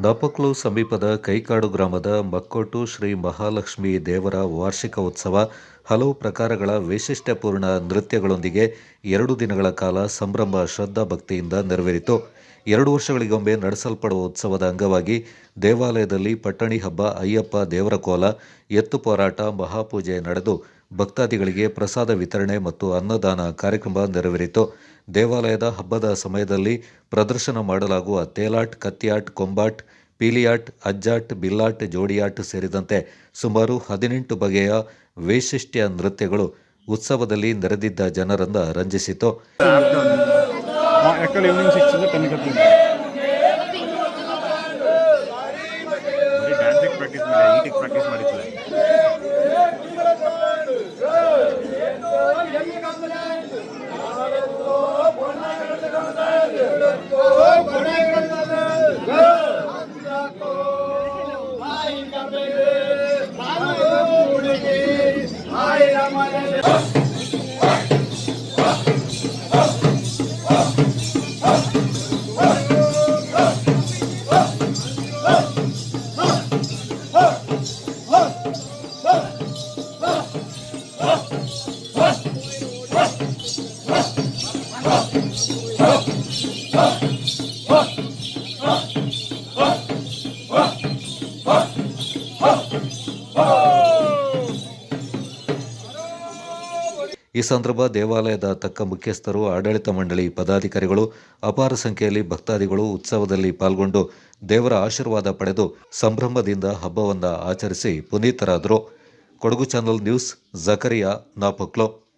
ನಾಪಕ್ಲು ಸಮೀಪದ ಕೈಕಾಡು ಗ್ರಾಮದ ಮಕ್ಕೊಟ್ಟು ಶ್ರೀ ಮಹಾಲಕ್ಷ್ಮಿ ದೇವರ ವಾರ್ಷಿಕ ಉತ್ಸವ ಹಲವು ಪ್ರಕಾರಗಳ ವೈಶಿಷ್ಟ್ಯಪೂರ್ಣ ನೃತ್ಯಗಳೊಂದಿಗೆ ಎರಡು ದಿನಗಳ ಕಾಲ ಸಂಭ್ರಮ ಶ್ರದ್ಧಾ ಭಕ್ತಿಯಿಂದ ನೆರವೇರಿತು. ಎರಡು ವರ್ಷಗಳಿಗೊಮ್ಮೆ ನಡೆಸಲ್ಪಡುವ ಉತ್ಸವದ ಅಂಗವಾಗಿ ದೇವಾಲಯದಲ್ಲಿ ಪಟ್ಟಣಿ ಹಬ್ಬ ಅಯ್ಯಪ್ಪ ದೇವರ ಕೋಲ ಎತ್ತು ಪೋರಾಟ, ಮಹಾಪೂಜೆ ನಡೆದು ಭಕ್ತಾದಿಗಳಿಗೆ ಪ್ರಸಾದ ವಿತರಣೆ ಮತ್ತು ಅನ್ನದಾನ ಕಾರ್ಯಕ್ರಮ ನೆರವೇರಿತು. ದೇವಾಲಯದ ಹಬ್ಬದ ಸಮಯದಲ್ಲಿ ಪ್ರದರ್ಶನ ಮಾಡಲಾಗುವ ತೇಲಾಟ್, ಕತ್ತಿಯಾಟ್, ಕೊಂಬಾಟ್ ಪೀಲಿಯಾಟ್ ಅಜ್ಜಾಟ್ ಬಿಲ್ಲಾಟ್ ಜೋಡಿಯಾಟ್ ಸೇರಿದಂತೆ ಸುಮಾರು ಹದಿನೆಂಟು ಬಗೆಯ ವೈಶಿಷ್ಟ್ಯ ನೃತ್ಯಗಳು ಉತ್ಸವದಲ್ಲಿ ನೆರೆದಿದ್ದ ಜನರಿಂದ ರಂಜಿಸಿತು ಯಾಕಂದ್ರೆ ಈ ಸಂದರ್ಭ ದೇವಾಲಯದ ತಕ್ಕ ಮುಖ್ಯಸ್ಥರು, ಆಡಳಿತ ಮಂಡಳಿ ಪದಾಧಿಕಾರಿಗಳು, ಅಪಾರ ಸಂಖ್ಯೆಯಲ್ಲಿ ಭಕ್ತಾದಿಗಳು ಉತ್ಸವದಲ್ಲಿ ಪಾಲ್ಗೊಂಡು ದೇವರ ಆಶೀರ್ವಾದ ಪಡೆದು ಸಂಭ್ರಮದಿಂದ ಹಬ್ಬವನ್ನು ಆಚರಿಸಿ ಪುನೀತರಾದರು. Kodagu channel news, Zakariya Napoklu.